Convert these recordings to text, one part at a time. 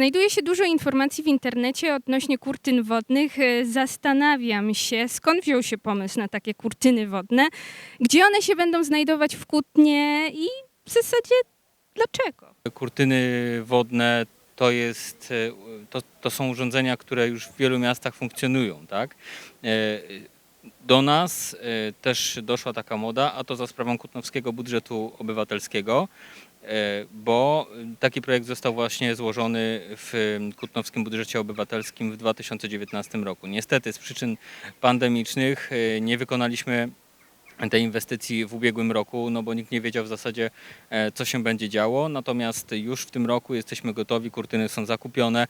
Znajduje się dużo informacji w internecie odnośnie kurtyn wodnych. E, Zastanawiam się, skąd wziął się pomysł na takie kurtyny wodne, gdzie one się będą znajdować w Kutnie i w zasadzie dlaczego? Kurtyny wodne to, jest, e, to, to są urządzenia, które już w wielu miastach funkcjonują. Tak? Do nas e, też doszła taka moda, a to za sprawą Kutnowskiego Budżetu Obywatelskiego, e, bo taki projekt został właśnie złożony w Kutnowskim Budżecie Obywatelskim w 2019 roku. Niestety z przyczyn pandemicznych e, nie wykonaliśmy tej inwestycji w ubiegłym roku, no bo nikt nie wiedział w zasadzie, co się będzie działo. Natomiast już w tym roku jesteśmy gotowi, kurtyny są zakupione.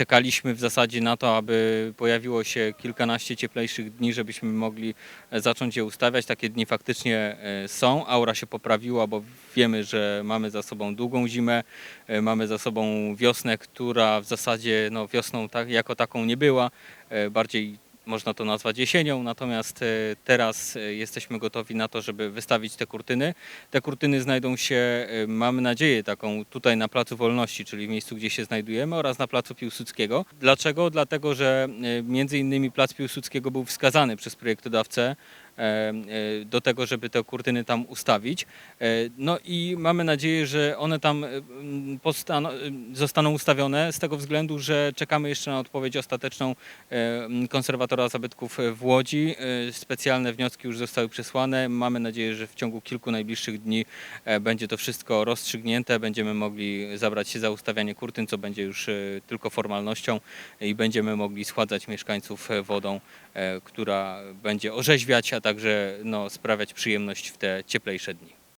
Czekaliśmy w zasadzie na to, aby pojawiło się kilkanaście cieplejszych dni, żebyśmy mogli e, zacząć je ustawiać. Takie dni faktycznie e, są. Aura się poprawiła, bo wiemy, że mamy za sobą długą zimę, e, mamy za sobą wiosnę, która w zasadzie no, wiosną tak, jako taką nie była. Bardziej można to nazwać jesienią, natomiast e, teraz e, jesteśmy gotowi na to, żeby wystawić te kurtyny. Te kurtyny znajdą się, e, mamy nadzieję, taką tutaj na Placu Wolności, czyli w miejscu, gdzie się znajdujemy, oraz na Placu Piłsudskiego. Dlaczego? Dlatego, że między innymi Plac Piłsudskiego był wskazany przez projektodawcę do tego, żeby te kurtyny tam ustawić. E, No i mamy nadzieję, że one tam e, e, zostaną ustawione z tego względu, że czekamy jeszcze na odpowiedź ostateczną e, konserwatora zabytków w Łodzi. E, Specjalne wnioski już zostały przesłane. Mamy nadzieję, że w ciągu kilku najbliższych dni e, będzie to wszystko rozstrzygnięte. Będziemy mogli zabrać się za ustawianie kurtyn, co będzie już e, tylko formalnością i będziemy mogli schładzać mieszkańców e, wodą, e, która będzie orzeźwiać, a także no, sprawiać przyjemność w te cieplejsze dni.